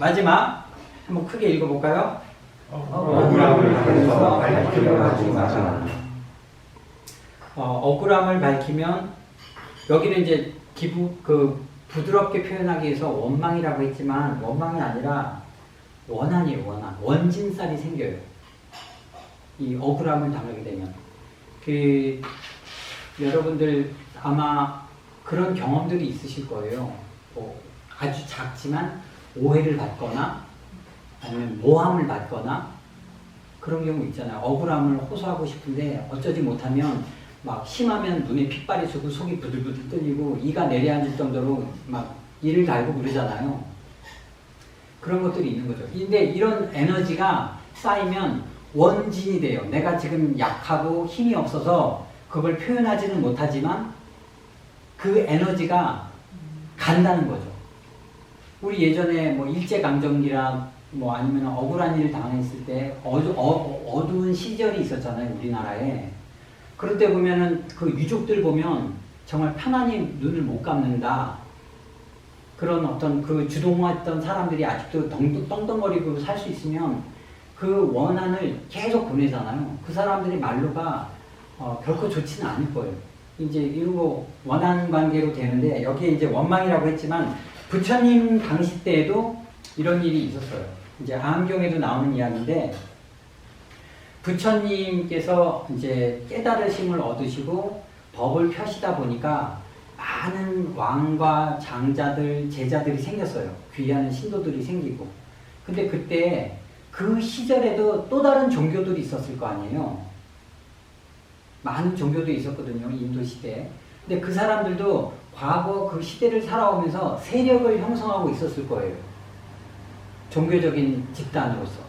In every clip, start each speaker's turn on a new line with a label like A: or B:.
A: 마지막 한번 크게 읽어볼까요?
B: 억울함을 당해서 밝히려 하지 마라.
A: 어, 억울함을 밝히면 여기는 이제 기부 그 부드럽게 표현하기 위해서 원망이라고 했지만 원망이 아니라 원한이에요 원한 원진살이 생겨요 이 억울함을 당하게 되면 그 여러분들 아마 그런 경험들이 있으실 거예요 뭐 아주 작지만 오해를 받거나 아니면 모함을 받거나 그런 경우 있잖아요. 억울함을 호소하고 싶은데 어쩌지 못하면 막 심하면 눈에 핏발이 쏘고 속이 부들부들 떨리고 이가 내려앉을 정도로 막 이를 갈고 그러잖아요. 그런 것들이 있는 거죠. 근데 이런 에너지가 쌓이면 원진이 돼요. 내가 지금 약하고 힘이 없어서 그걸 표현하지는 못하지만 그 에너지가 간다는 거죠. 우리 예전에 뭐 일제강점기라 뭐 아니면 억울한 일을 당했을 때 어두, 어, 어두운 시절이 있었잖아요 우리나라에. 그럴 때 보면은 그 유족들 보면 정말 편안히 눈을 못 감는다. 그런 어떤 그 주동했던 사람들이 아직도 덩, 떵떵거리고 살 수 있으면 그 원한을 계속 보내잖아요. 그 사람들이 말로가 어, 결코 좋지는 않을 거예요 이제 거 원한 관계로 되는데 여기에 이제 원망이라고 했지만 부처님 당시 때에도 이런 일이 있었어요. 이제 암경에도 나오는 이야기인데 부처님께서 이제 깨달으심을 얻으시고 법을 펴시다 보니까 많은 왕과 장자들, 제자들이 생겼어요. 귀하는 신도들이 생기고. 근데 그때 그 시절에도 또 다른 종교들이 있었을 거 아니에요. 많은 종교도 있었거든요. 인도 시대에. 근데 그 사람들도 과거 그 시대를 살아오면서 세력을 형성하고 있었을 거예요. 종교적인 집단으로서.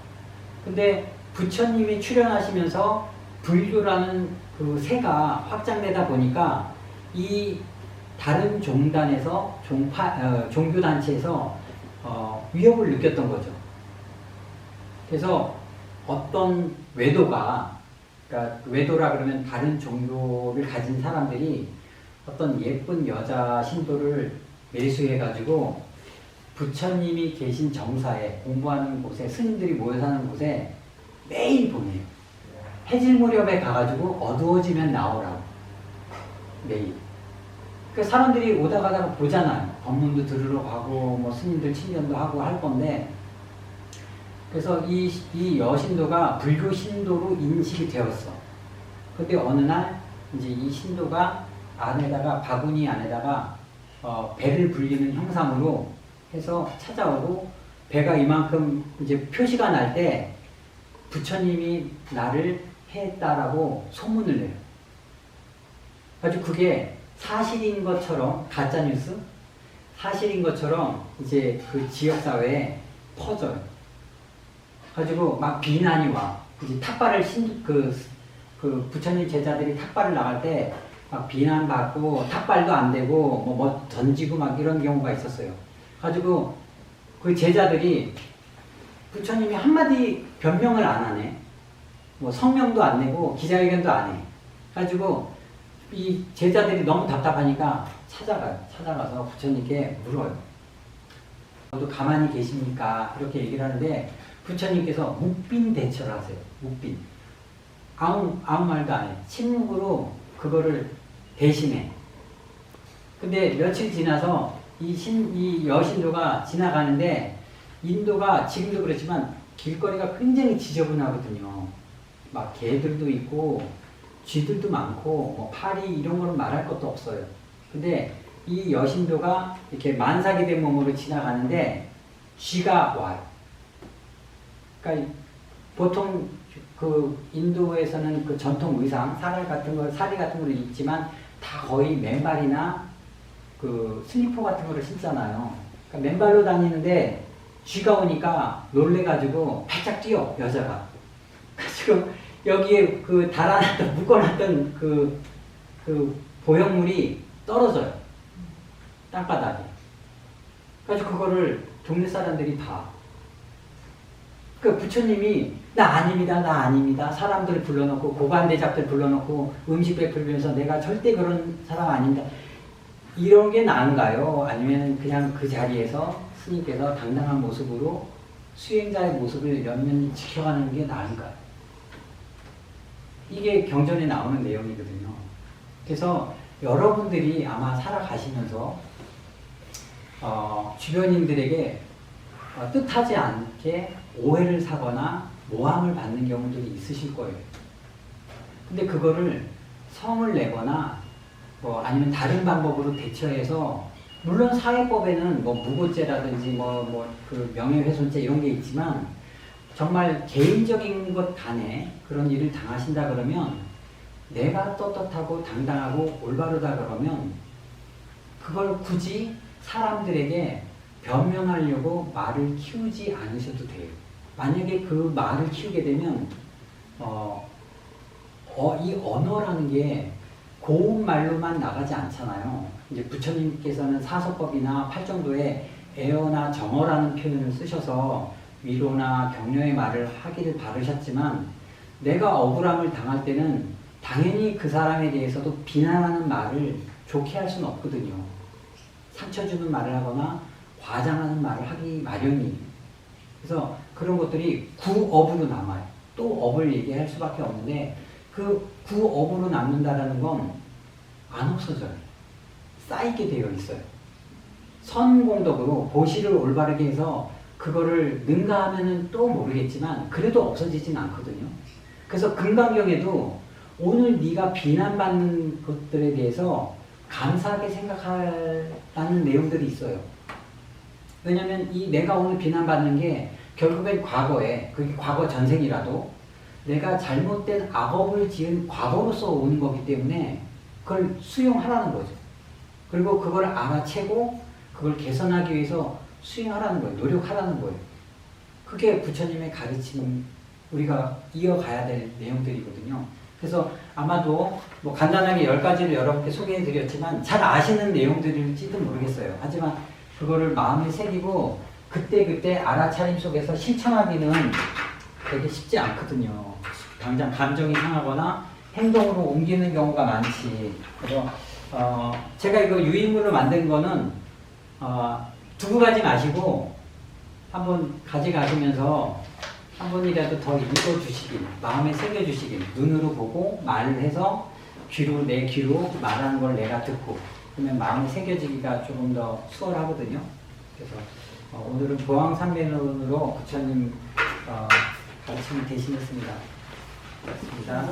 A: 근데 부처님이 출연하시면서 불교라는 그 새가 확장되다 보니까 이 다른 종단에서 종파, 어, 종교단체에서 어, 위협을 느꼈던 거죠. 그래서 어떤 외도가, 그러니까 외도라 그러면 다른 종교를 가진 사람들이 어떤 예쁜 여자 신도를 매수해가지고 부처님이 계신 정사에 공부하는 곳에 스님들이 모여 사는 곳에 매일 보내요. 해질 무렵에 가가지고 어두워지면 나오라고 매일. 그 사람들이 오다 가다가 보잖아요. 법문도 들으러 가고 뭐 스님들 친견도 하고 할 건데 그래서 이, 이 여신도가 불교 신도로 인식이 되었어. 근데 어느 날 이제 이 신도가 안에다가 바구니 안에다가 어, 배를 불리는 형상으로 해서 찾아오고 배가 이만큼 이제 표시가 날 때 부처님이 나를 했다라고 소문을 내요. 아주 그게 사실인 것처럼 가짜 뉴스 사실인 것처럼 이제 그 지역 사회에 퍼져요. 가지고 막 비난이 와. 이제 탁발을 신, 그, 그 부처님 제자들이 탁발을 나갈 때 막 비난받고 탁발도 안 되고 뭐, 뭐 던지고 막 이런 경우가 있었어요. 가지고 그 제자들이 부처님이 한마디 변명을 안 하네. 뭐 성명도 안 내고 기자회견도 안 해. 가지고 이 제자들이 너무 답답하니까 찾아가요. 찾아가서 부처님께 물어요. 모두 가만히 계십니까? 그렇게 얘기를 하는데 부처님께서 묵빈 대처를 하세요. 묵빈. 아무, 아무 말도 안 해. 침묵으로 그거를 대신해. 근데 며칠 지나서 이 신, 이 여신도가 지나가는데 인도가 지금도 그렇지만 길거리가 굉장히 지저분하거든요. 막 개들도 있고 쥐들도 많고 뭐 파리 이런 거는 말할 것도 없어요. 근데 이 여신도가 이렇게 만삭이 된 몸으로 지나가는데 쥐가 와요. 그러니까 보통 그 인도에서는 그 전통 의상, 사리 같은 걸, 사리 같은 걸 입지만 다 거의 맨발이나 그 슬리퍼 같은 거를 신잖아요. 그러니까 맨발로 다니는데 쥐가 오니까 놀래가지고 발짝 뛰어, 여자가. 그래서 여기에 그 달아놨던, 묶어놨던 그, 그 보형물이 떨어져요. 땅바닥에. 그래서 그거를 동네 사람들이 봐. 그 부처님이 나 아닙니다, 나 아닙니다. 사람들 불러놓고 고관대작들 불러놓고 음식 베풀면서 내가 절대 그런 사람 아닙니다. 이런 게 나은가요? 아니면 그냥 그 자리에서 스님께서 당당한 모습으로 수행자의 모습을 연면 지켜가는 게 나은가요? 이게 경전에 나오는 내용이거든요. 그래서 여러분들이 아마 살아가시면서 어, 주변인들에게 어, 뜻하지 않게 오해를 사거나 모함을 받는 경우들이 있으실 거예요. 근데 그거를 성을 내거나 뭐 아니면 다른 방법으로 대처해서 물론 사회법에는 뭐 무고죄라든지 뭐 뭐 그 명예훼손죄 이런 게 있지만 정말 개인적인 것 간에 그런 일을 당하신다 그러면 내가 떳떳하고 당당하고 올바르다 그러면 그걸 굳이 사람들에게 변명하려고 말을 키우지 않으셔도 돼요. 만약에 그 말을 키우게 되면 어, 어, 이 언어라는 게 고운 말로만 나가지 않잖아요. 이제 부처님께서는 사서법이나 팔정도에 애어나 정어라는 표현을 쓰셔서 위로나 격려의 말을 하기를 바르셨지만 내가 억울함을 당할 때는 당연히 그 사람에 대해서도 비난하는 말을 좋게 할 수는 없거든요. 상처 주는 말을 하거나 과장하는 말을 하기 마련이에요. 그래서 그런 것들이 구업으로 남아요. 또 업을 얘기할 수밖에 없는데 그 구업으로 남는다라는 건 안 없어져요. 쌓이게 되어 있어요. 선공덕으로 보시를 올바르게 해서 그거를 능가하면은 또 모르겠지만 그래도 없어지진 않거든요. 그래서 금강경에도 오늘 네가 비난받는 것들에 대해서 감사하게 생각하라는 내용들이 있어요. 왜냐면 이 내가 오늘 비난받는 게 결국엔 과거에 그게 과거 전생이라도 내가 잘못된 악업을 지은 과거로서 오는 거기 때문에 그걸 수용하라는 거죠. 그리고 그걸 알아채고 그걸 개선하기 위해서 수행하라는 거예요. 노력하라는 거예요. 그게 부처님의 가르침 우리가 이어가야 될 내용들이거든요. 그래서 아마도 뭐 간단하게 열 가지를 여러분께 소개해 드렸지만 잘 아시는 내용들일지도 모르겠어요. 하지만 그거를 마음에 새기고 그때그때 알아차림 속에서 실천하기는 되게 쉽지 않거든요. 당장 감정이 상하거나 행동으로 옮기는 경우가 많지. 그래서 어, 제가 이거 유인물로 만든 거는 어, 두고 가지 마시고 한번 가져가시면서 한 번이라도 더 읽어주시길, 마음에 새겨주시길, 눈으로 보고 말을 해서 귀로, 내 귀로 말하는 걸 내가 듣고, 그러면 마음에 새겨지기가 조금 더 수월하거든요. 그래서 어, 오늘은 보왕산면으로 부처님 어, 가르침을 대신했습니다. 고맙습니다.